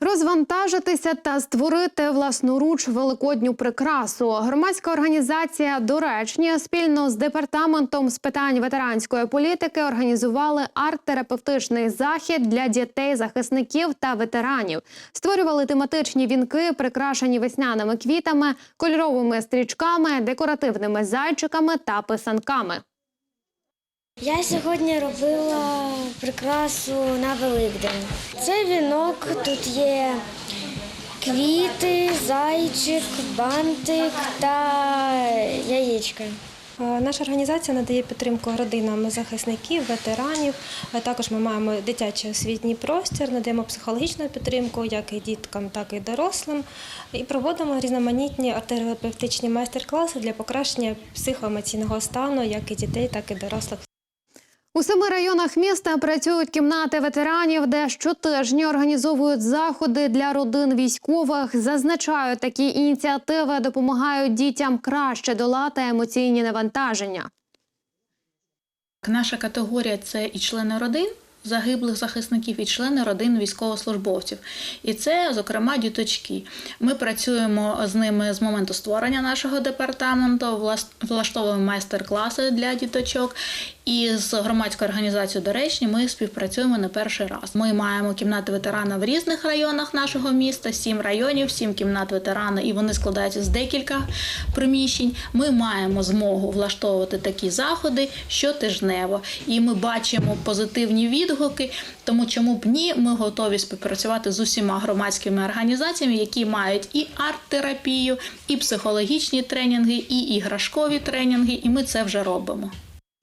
Розвантажитися та створити власноруч великодню прикрасу. Громадська організація Доречні спільно з департаментом з питань ветеранської політики організували арт-терапевтичний захід для дітей, захисників та ветеранів. Створювали тематичні вінки, прикрашені весняними квітами, кольоровими стрічками, декоративними зайчиками та писанками. Я сьогодні робила прикрасу на Великдень. Це вінок, тут є квіти, зайчик, бантик та яєчка. Е, Наша організація надає підтримку родинам захисників, ветеранів. Е, Також ми маємо дитячий освітній простір, надаємо психологічну підтримку як і діткам, так і дорослим. І проводимо різноманітні арт-терапевтичні майстер-класи для покращення психоемоційного стану як і дітей, так і дорослих. У семи районах міста працюють кімнати ветеранів, де щотижня організовують заходи для родин військових. Зазначають, такі ініціативи допомагають дітям краще долати емоційні навантаження. Наша категорія це і члени родин загиблих захисників, і члени родин військовослужбовців. І це, зокрема, діточки. Ми працюємо з ними з моменту створення нашого департаменту, влаштовуємо майстер-класи для діточок. І з громадською організацією Доречні ми співпрацюємо не перший раз. Ми маємо кімнати ветерана в різних районах нашого міста, сім районів, сім кімнат ветерана, і вони складаються з декілька приміщень. Ми маємо змогу влаштовувати такі заходи щотижнево. І ми бачимо позитивні відгуки. Тому чому б ні, ми готові співпрацювати з усіма громадськими організаціями, які мають і арт-терапію, і психологічні тренінги, і іграшкові тренінги, і ми це вже робимо.